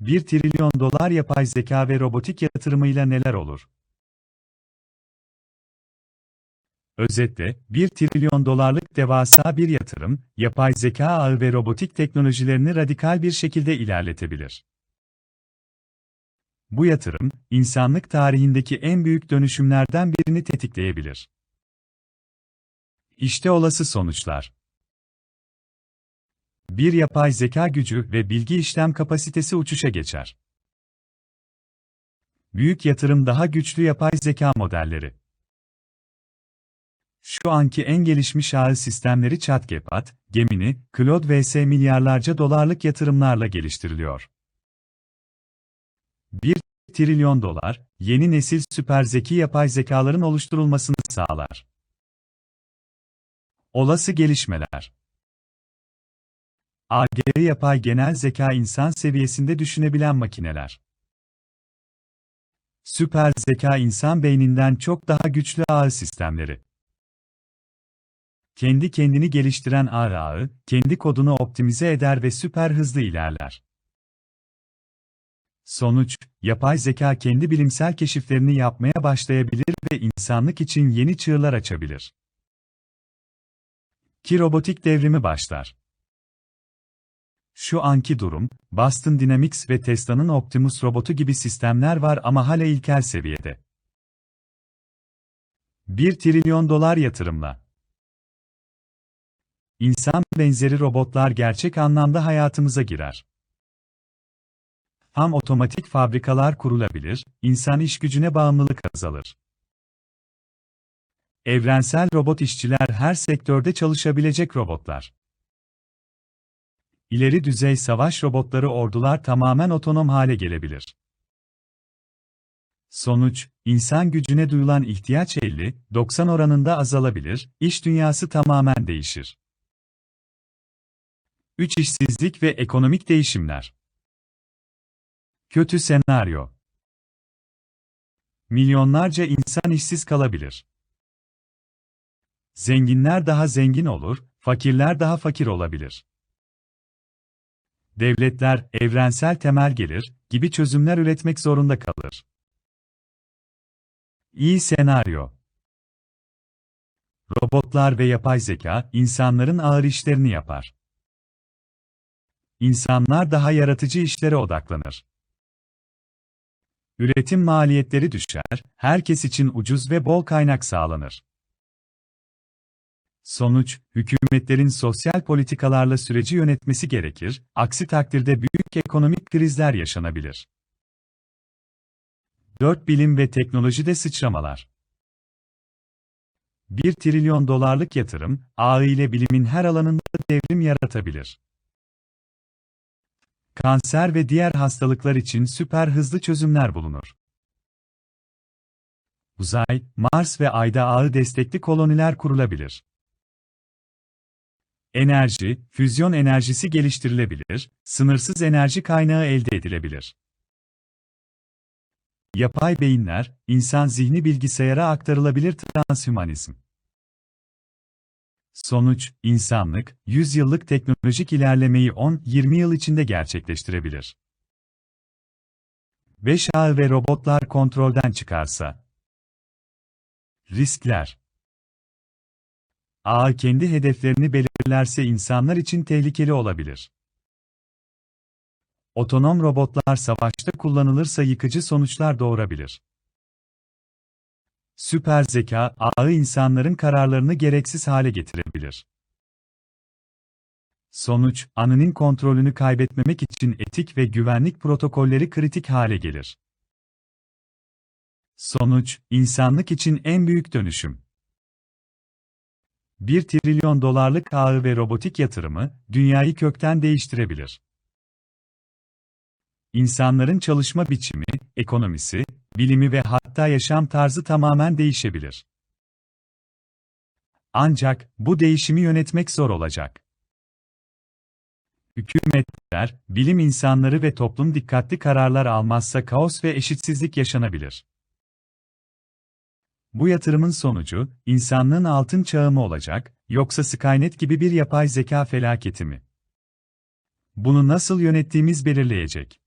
1 trilyon dolar yapay zeka ve robotik yatırımıyla neler olur? Özetle, 1 trilyon dolarlık devasa bir yatırım, yapay zeka ağı ve robotik teknolojilerini radikal bir şekilde ilerletebilir. Bu yatırım, insanlık tarihindeki en büyük dönüşümlerden birini tetikleyebilir. İşte olası sonuçlar. Bir yapay zeka gücü ve bilgi işlem kapasitesi uçuşa geçer. Büyük yatırım daha güçlü yapay zeka modelleri. Şu anki en gelişmiş ağ sistemleri ChatGPT, Gemini, Claude vs milyarlarca dolarlık yatırımlarla geliştiriliyor. 1 trilyon dolar, yeni nesil süper zeki yapay zekaların oluşturulmasını sağlar. Olası gelişmeler AGI yapay genel zeka insan seviyesinde düşünebilen makineler. Süper zeka insan beyninden çok daha güçlü ağ sistemleri. Kendi kendini geliştiren ağ ağı, kendi kodunu optimize eder ve süper hızlı ilerler. Sonuç, yapay zeka kendi bilimsel keşiflerini yapmaya başlayabilir ve insanlık için yeni çığırlar açabilir. Ki robotik devrimi başlar. Şu anki durum, Boston Dynamics ve Tesla'nın Optimus robotu gibi sistemler var ama hala ilkel seviyede. 1 trilyon dolar yatırımla. İnsan benzeri robotlar gerçek anlamda hayatımıza girer. Ham otomatik fabrikalar kurulabilir, insan iş gücüne bağımlılık azalır. Evrensel robot işçiler her sektörde çalışabilecek robotlar. İleri düzey savaş robotları ordular tamamen otonom hale gelebilir. Sonuç, insan gücüne duyulan ihtiyaç 50-90 oranında azalabilir, iş dünyası tamamen değişir. 3 işsizlik ve ekonomik değişimler. Kötü senaryo. Milyonlarca insan işsiz kalabilir. Zenginler daha zengin olur, fakirler daha fakir olabilir. Devletler, evrensel temel gelir gibi çözümler üretmek zorunda kalır. İyi senaryo. Robotlar ve yapay zeka, insanların ağır işlerini yapar. İnsanlar daha yaratıcı işlere odaklanır. Üretim maliyetleri düşer, herkes için ucuz ve bol kaynak sağlanır. Sonuç, hükümetlerin sosyal politikalarla süreci yönetmesi gerekir, aksi takdirde büyük ekonomik krizler yaşanabilir. 4 Bilim ve teknolojide sıçramalar 1 trilyon dolarlık yatırım, AI ile bilimin her alanında devrim yaratabilir. Kanser ve diğer hastalıklar için süper hızlı çözümler bulunur. Uzay, Mars ve Ay'da ağı destekli koloniler kurulabilir. Enerji, füzyon enerjisi geliştirilebilir, sınırsız enerji kaynağı elde edilebilir. Yapay beyinler, insan zihni bilgisayara aktarılabilir transhümanizm. Sonuç, insanlık, 100 yıllık teknolojik ilerlemeyi 10-20 yıl içinde gerçekleştirebilir. 5 ağ ve robotlar kontrolden çıkarsa. Riskler Ağ kendi hedeflerini belirlerse insanlar için tehlikeli olabilir. Otonom robotlar savaşta kullanılırsa yıkıcı sonuçlar doğurabilir. Süper zeka, ağı insanların kararlarını gereksiz hale getirebilir. Sonuç, anının kontrolünü kaybetmemek için etik ve güvenlik protokolleri kritik hale gelir. Sonuç, insanlık için en büyük dönüşüm. 1 trilyon dolarlık ağı ve robotik yatırımı, dünyayı kökten değiştirebilir. İnsanların çalışma biçimi, ekonomisi, bilimi ve hatta yaşam tarzı tamamen değişebilir. Ancak, bu değişimi yönetmek zor olacak. Hükümetler, bilim insanları ve toplum dikkatli kararlar almazsa kaos ve eşitsizlik yaşanabilir. Bu yatırımın sonucu, insanlığın altın çağı mı olacak, yoksa Skynet gibi bir yapay zeka felaketi mi? Bunu nasıl yönettiğimiz belirleyecek.